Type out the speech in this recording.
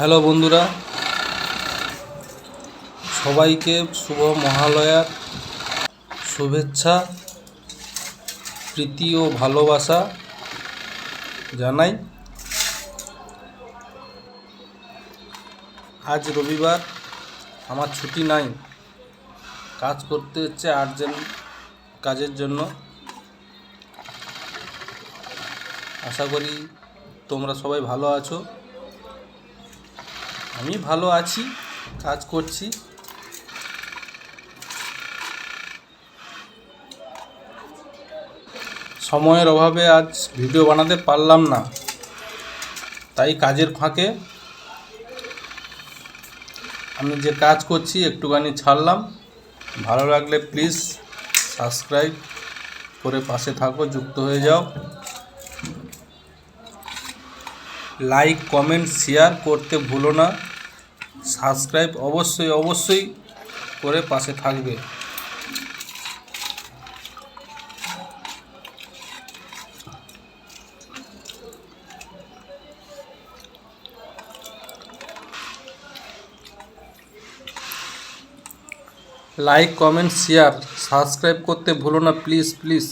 Hello বন্ধুরা। সবাইকে শুভ মহালয়ার শুভেচ্ছা, প্রীতি ও ভালোবাসা জানাই। আজ রবিবার, আমার ছুটি নাই। কাজ করতে হচ্ছে আর্জেন্ট কাজের জন্য। আশা করি তোমরা সবাই ভালো আছো। আমি ভালো আছি, কাজ করছি। সময়ের অভাবে আজ ভিডিও বানাতে পারলাম না, তাই কাজের ফাঁকে আমি যে কাজ করছি একটুখানি ছাড়লাম। ভালো লাগলে প্লিজ সাবস্ক্রাইব করে পাশে থাকো, যুক্ত হয়ে যাও। লাইক, কমেন্ট, শেয়ার করতে ভুলো না। সাবস্ক্রাইব অবশ্যই অবশ্যই করে পাশে থাকবে। লাইক কমেন্ট শেয়ার সাবস্ক্রাইব করতে ভুলো না প্লিজ প্লিজ